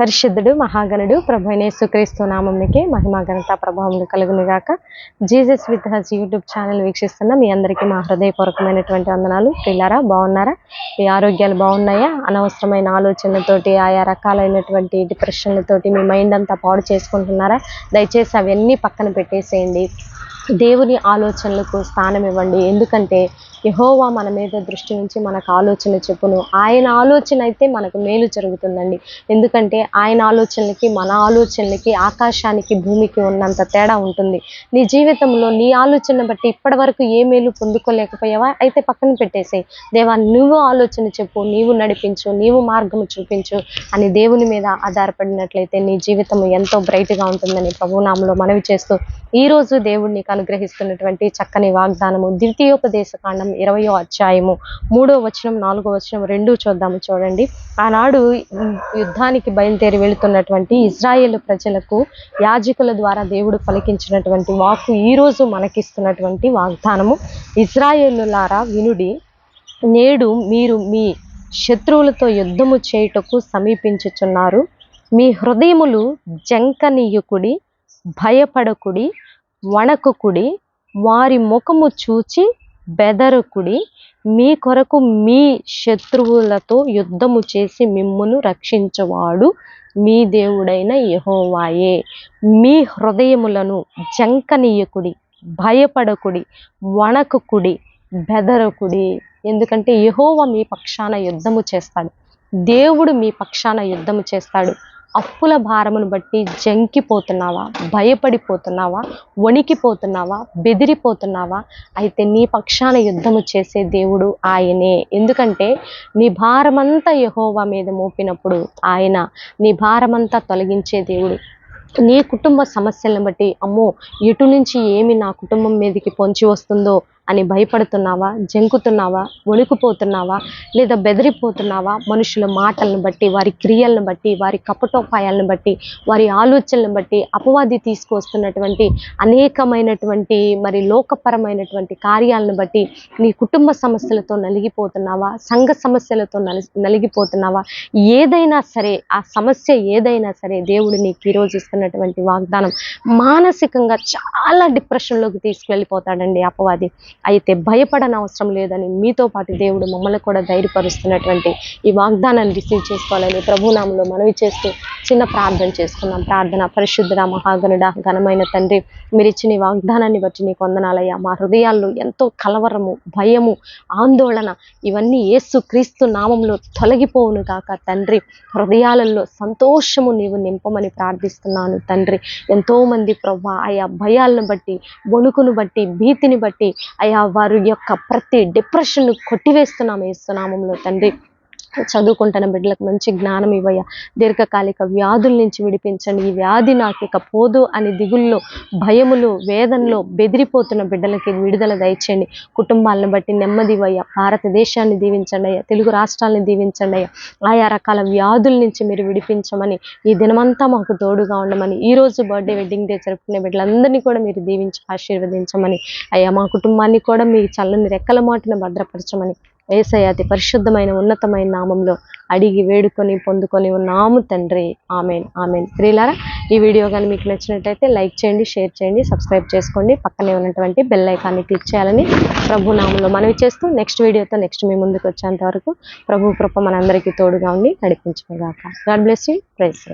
పరిశుద్ధుడు మహాగణుడు ప్రభు సుక్రీస్తు నామంకి మహిమా ఘనత ప్రభావం కలుగునిగాక Jesus Jesus with us YouTube channel వీక్షిస్తున్న మీ అందరికీ మా హృదయపూర్వకమైనటువంటి వందనాలు. పిల్లారా బాగున్నారా? మీ ఆరోగ్యాలు బాగున్నాయా? అనవసరమైన ఆలోచనలతోటి ఆయా రకాలైనటువంటి డిప్రెషన్లతోటి మీ మైండ్ అంతా పాడు చేసుకుంటున్నారా? దయచేసి అవన్నీ పక్కన పెట్టేసేయండి. దేవుని ఆలోచనలకు స్థానం ఇవ్వండి. ఎందుకంటే యహోవా మన మీద దృష్టి నుంచి మనకు ఆలోచన చెప్పును. ఆయన ఆలోచన అయితే మనకు మేలు జరుగుతుందండి. ఎందుకంటే ఆయన ఆలోచనలకి మన ఆలోచనలకి ఆకాశానికి భూమికి ఉన్నంత తేడా ఉంటుంది. నీ జీవితంలో నీ ఆలోచన బట్టి ఇప్పటి వరకు ఏ మేలు పొందుకోలేకపోయావా? అయితే పక్కన పెట్టేసేయి. దేవా నువ్వు ఆలోచన చెప్పు నీవు నడిపించు నీవు మార్గము చూపించు అని దేవుని మీద ఆధారపడినట్లయితే నీ జీవితం ఎంతో బ్రైట్గా ఉంటుందని ప్రభునామంలో మనవి చేస్తూ ఈ రోజు కను అనుగ్రహిస్తున్నటువంటి చక్కని వాగ్దానము. ద్వితీయోపదేశ కాండం ఇరవయో అధ్యాయము మూడో వచనం నాలుగో వచనం రెండు చూద్దాము చూడండి. ఆనాడు యుద్ధానికి బయలుదేరి వెళుతున్నటువంటి ఇజ్రాయేల్ ప్రజలకు యాజకుల ద్వారా దేవుడు పలికించినటువంటి వాక్కు ఈ రోజు మనకిస్తున్నటువంటి వాగ్దానము. ఇజ్రాయేలులారా వినుడి నేడు మీరు మీ శత్రువులతో యుద్ధము చేయుటకు సమీపించుచున్నారు. మీ హృదయములు జంకనీయుకుడి భయపడకుడి వణకుకుడి వారి ముఖము చూచి బెదరకుడి మీ కొరకు మీ శత్రువులతో యుద్ధము చేసి మిమ్మును రక్షించవాడు మీ దేవుడైన యహోవాయే. మీ హృదయములను జంకనీయకుడి భయపడకుడి వణకుకుడి బెదరకుడి. ఎందుకంటే యహోవ మీ పక్షాన యుద్ధము చేస్తాడు. దేవుడు మీ పక్షాన యుద్ధము చేస్తాడు. అప్పుల భారమును బట్టి జంకిపోతున్నావా? భయపడిపోతున్నావా? వణికిపోతున్నావా? బెదిరిపోతున్నావా? అయితే నీ పక్షాన యుద్ధము చేసే దేవుడు ఆయనే. ఎందుకంటే నీ భారమంతా యహోవా మీద మోపినప్పుడు ఆయన నీ భారమంతా తొలగించే దేవుడు. నీ కుటుంబ సమస్యలను బట్టి అమ్మో ఎటు నుంచి ఏమి నా కుటుంబం మీదకి పొంచి వస్తుందో అని భయపడుతున్నావా జంకుతున్నావా వణుకుపోతున్నావా లేదా బెదిరిపోతున్నావా? మనుషుల మాటలను బట్టి వారి క్రియలను బట్టి వారి కపటోపాయాలను బట్టి వారి ఆలోచనలను బట్టి అపవాది తీసుకువస్తున్నటువంటి అనేకమైనటువంటి మరి లోకపరమైనటువంటి కార్యాలను బట్టి నీ కుటుంబ సమస్యలతో నలిగిపోతున్నావా సంఘ సమస్యలతో నలి నలిగిపోతున్నావా? ఏదైనా సరే ఆ సమస్య ఏదైనా సరే దేవుడు నీకు ఈరోజు ఇస్తున్నటువంటి వాగ్దానం మానసికంగా చాలా డిప్రెషన్లోకి తీసుకువెళ్ళిపోతాడండి అపవాది. అయితే భయపడని అవసరం లేదని మీతో పాటు దేవుడు మమ్మల్ని కూడా ధైర్యపరుస్తున్నటువంటి ఈ వాగ్దానాన్ని రిసీవ్ చేసుకోవాలని ప్రభునామంలో మనవి చేస్తూ చిన్న ప్రార్థన చేసుకున్నాం ప్రార్థన పరిశుద్ధుడ మహాగణుడ ఘనమైన తండ్రి మీరు ఇచ్చిన వాగ్దానాన్ని బట్టి నీకు వందనాలయ్యా. మా హృదయాల్లో ఎంతో కలవరము భయము ఆందోళన ఇవన్నీ ఏసు క్రీస్తు నామంలో తొలగిపోవును కాక తండ్రి. హృదయాలలో సంతోషము నీవు నింపమని ప్రార్థిస్తున్నాను తండ్రి. ఎంతోమంది ప్రభా ఆయా భయాలను బట్టి వణుకును బట్టి భీతిని బట్టి అయా వారి యొక్క ప్రతి డిప్రెషన్ను కొట్టివేస్తున్నాము ఏసునామంలో తండ్రి. చదువుకుంటున్న బిడ్డలకు మంచి జ్ఞానం ఇవ్వయ్యా. దీర్ఘకాలిక వ్యాధుల నుంచి విడిపించండి. ఈ వ్యాధి నాకు ఇక పోదు అని దిగుల్లో భయములు వేదనలో బెదిరిపోతున్న బిడ్డలకి విడుదల దయచేయండి. కుటుంబాలను బట్టి నెమ్మది ఇవ్వయ్యా. భారతదేశాన్ని దీవించండి అయ్యా. తెలుగు రాష్ట్రాలను దీవించండి అయ్యా. ఆయా రకాల వ్యాధుల నుంచి మీరు విడిపించమని ఈ దినమంతా మాకు తోడుగా ఉండమని ఈ రోజు బర్త్డే వెడ్డింగ్ డే జరుపుకునే బిడ్డలందరినీ కూడా మీరు దీవించి ఆశీర్వదించమని అయ్యా మా కుటుంబాన్ని కూడా మీ చల్లని రెక్కల మాటను భద్రపరచమని ఏసయ్య అతి పరిశుద్ధమైన ఉన్నతమైన నామంలో అడిగి వేడుకొని పొందుకొని ఉన్నాము తండ్రి. ఆమెన్. ఆమెన్. ప్రియులారా ఈ వీడియో కానీ మీకు నచ్చినట్టయితే లైక్ చేయండి షేర్ చేయండి సబ్స్క్రైబ్ చేసుకోండి. పక్కనే ఉన్నటువంటి బెల్ ఐకాన్ని క్లిక్ చేయాలని ప్రభు నామంలో మనవి చేస్తూ నెక్స్ట్ వీడియోతో నెక్స్ట్ మీ ముందుకు వచ్చేంత వరకు ప్రభు కృప మనందరికీ తోడుగా ఉండి నడిపించుకోగాక. God bless you. ప్రైస్